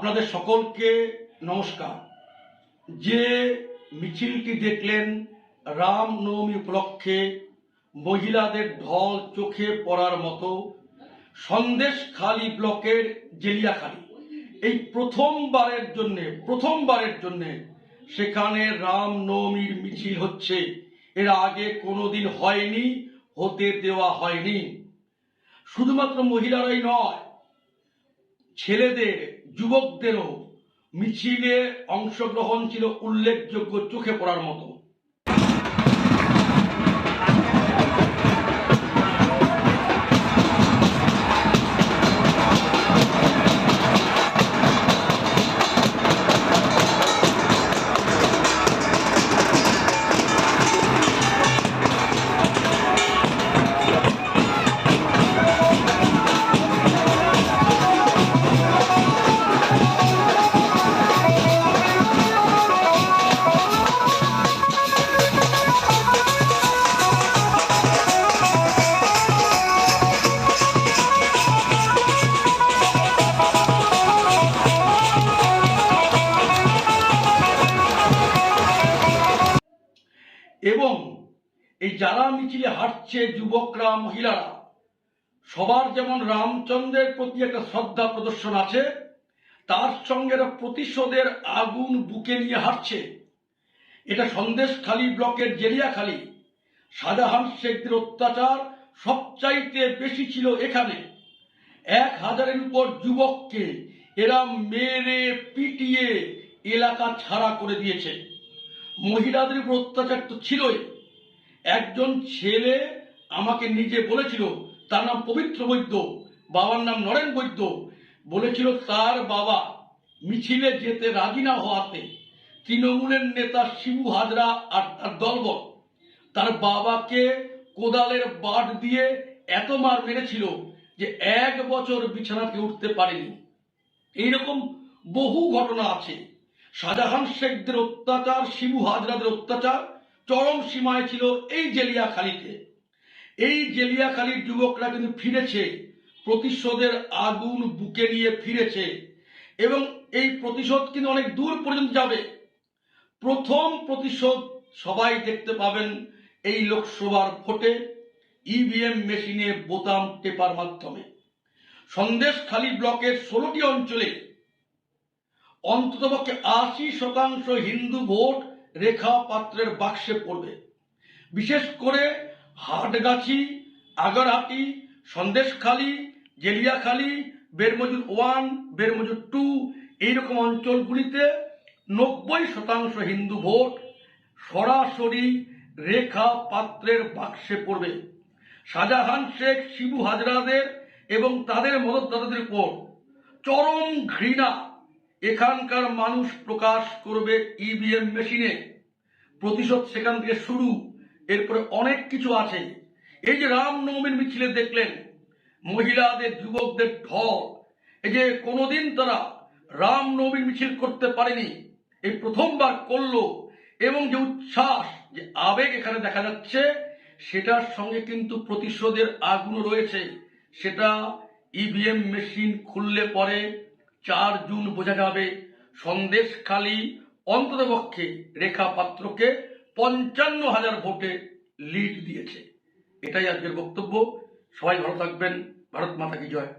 আপনাদের সকলকে নমস্কার। যে মিছিলটি দেখলেন রামনবমী উপলক্ষে মহিলাদের ঢল চোখে পড়ার মতো সন্দেশখালী ব্লকের জেলিয়াখালী। এই প্রথমবারের জন্যে প্রথমবারের জন্যে সেখানে রামনবমীর মিছিল হচ্ছে। এর আগে কোনোদিন হয়নি, হতে দেওয়া হয়নি। শুধুমাত্র মহিলারাই নয় ছেলেদের যুবকদেরও মিছিলে অংশগ্রহণ ছিল উল্লেখযোগ্য চোখে পড়ার মতো। যারা মিছিলে হাঁটছে যুবকরা, মহিলারা। সবার যেমন রামচন্দ্রের প্রতি একটা শ্রদ্ধা প্রদর্শন আছে, তার সঙ্গে প্রতিশোধের আগুন বুকে নিয়ে হাঁটছে। এটা সন্দেশখালী ব্লকের জেলিয়াখালী। শাহজাহান শেখদের অত্যাচার সবচাইতে বেশি ছিল এখানে। এক হাজারের উপর যুবককে এরা মেরে পিটিয়ে এলাকা ছাড়া করে দিয়েছে। মহিলাদের উপর অত্যাচার তো ছিলই। একজন ছেলে আমাকে নিজে বলেছিল, তার নাম পবিত্র বৈদ্য, বাবার নাম নরেন বৈদ্য। বলেছিল, তার বাবা মিছিলে যেতে রাজি না হওয়াতে তৃণমূলের নেতা শিবু হাজরা আর তার দলবল, তার বাবাকে কোদালের বাট দিয়ে এত মার মেরেছিল যে এক বছর বিছানাতে উঠতে পারেনি। এইরকম বহু ঘটনা আছে। শাহজাহান শেখদের অত্যাচার, শিবু হাজরাদের অত্যাচার চরম সীমায় ছিল এই জেলিয়াখালীতে। এই জেলিয়াখালীর যুবকরা কিন্তু ফিরেছে, প্রতিশোধের আগুন বুকে নিয়ে ফিরেছে এবং এই প্রতিশোধ কিন্তু অনেক দূর পর্যন্ত যাবে। প্রথম প্রতিশোধ সবাই দেখতে পাবেন এই লোকসভার ভোটে ইভিএম মেশিনে বোতাম টেপার মাধ্যমে। সন্দেশখালী ব্লকের ষোলোটি অঞ্চলে অন্ততপক্ষে আশি শতাংশ হিন্দু ভোট রেখা পাত্রের বাক্সে পড়বে। বিশেষ করে হাটগাছি, আগারহাটি, সন্দেশখালী জেলিয়াখালী বেরমজুর ওয়ান, বেরমজুর টু এইরকম অঞ্চলগুলিতে নব্বই শতাংশ হিন্দু ভোট সরাসরি রেখা পাত্রের বাক্সে পড়বে। শাহজাহান শেখ, শিবু হাজরাদের এবং তাদের মদতদাতাদের উপর চরম ঘৃণা এখানকার মানুষ প্রকাশ করবে ইভিএম মেশিনে প্রতিশোধ সেখান থেকে শুরু। এরপরে অনেক কিছু আছে। এই যে রামনবমীর মিছিলে দেখলেন, মহিলাদের, যুবকদের ঢল। এই যে কোনোদিন তারা রামনবমীর মিছিল করতে পারেনি। এই প্রথমবার করল এবং যে উচ্ছ্বাস, যে আবেগ এখানে দেখা যাচ্ছে, সেটার সঙ্গে কিন্তু প্রতিশোধের আগুন রয়েছে। সেটা ইভিএম মেশিন খুললে পরে চার জুন বোঝা যাবে। সন্দেশখালী অন্ততপক্ষে রেখা পাত্রকে পঞ্চান্ন হাজার ভোটে লিড দিয়েছে। এটাই আজকের বক্তব্য। সবাই ভালো থাকবেন। ভারত মাতা কি জয়।